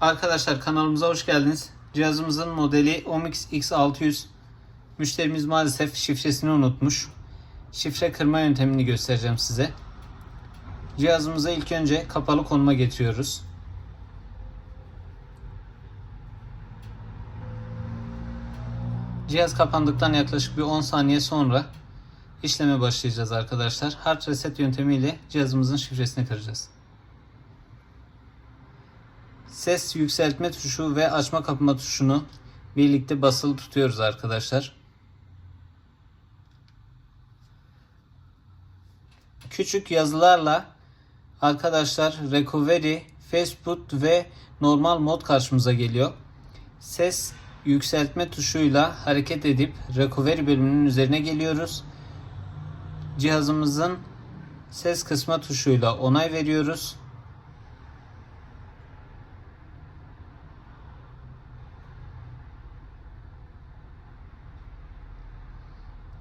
Arkadaşlar kanalımıza hoş geldiniz. Cihazımızın modeli Omix X600. Müşterimiz maalesef şifresini unutmuş. Şifre kırma yöntemini göstereceğim size. Cihazımıza ilk önce kapalı konuma getiriyoruz. Cihaz kapandıktan yaklaşık bir 10 saniye sonra işleme başlayacağız arkadaşlar. Hard reset yöntemiyle cihazımızın şifresini kıracağız. Ses yükseltme tuşu ve açma kapama tuşunu birlikte basılı tutuyoruz arkadaşlar. Küçük yazılarla arkadaşlar recovery, Facebook ve normal mod karşımıza geliyor. Ses yükseltme tuşuyla hareket edip recovery bölümünün üzerine geliyoruz. Cihazımızın ses kısma tuşuyla onay veriyoruz.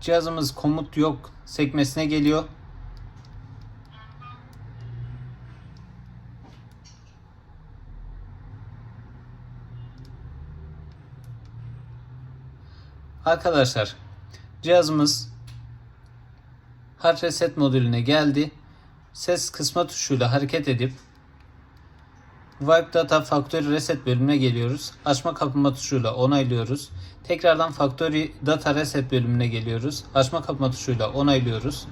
Cihazımız komut yok sekmesine geliyor. Arkadaşlar cihazımız hard reset modülüne geldi. Ses kısma tuşuyla hareket edip Wipe Data Factory Reset bölümüne geliyoruz. Açma kapama tuşuyla onaylıyoruz. Tekrardan Factory Data Reset bölümüne geliyoruz. Açma kapama tuşuyla onaylıyoruz.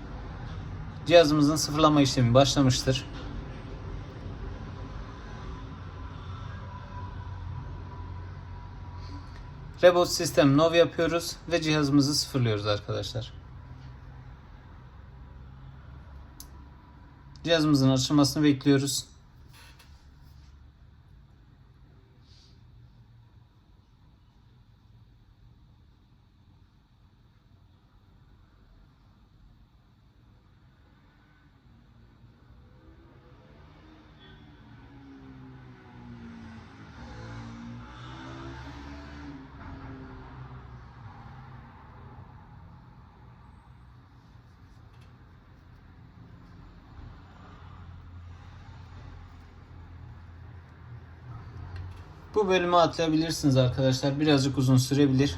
Cihazımızın sıfırlama işlemi başlamıştır. Reboot System Nov yapıyoruz ve cihazımızı sıfırlıyoruz arkadaşlar. Cihazımızın açılmasını bekliyoruz. Bu bölümü atlayabilirsiniz arkadaşlar. Birazcık uzun sürebilir.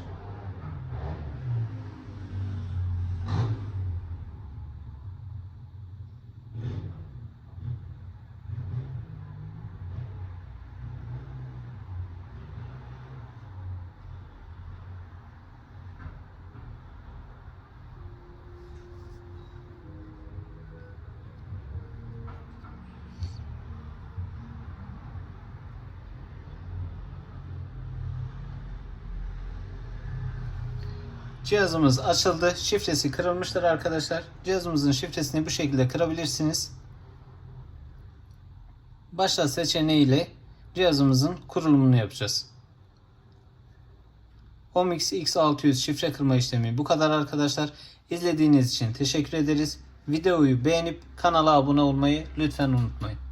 Cihazımız açıldı. Şifresi kırılmıştır arkadaşlar. Cihazımızın şifresini bu şekilde kırabilirsiniz. Başla seçeneğiyle cihazımızın kurulumunu yapacağız. Omix X600 şifre kırma işlemi bu kadar arkadaşlar. İzlediğiniz için teşekkür ederiz. Videoyu beğenip kanala abone olmayı lütfen unutmayın.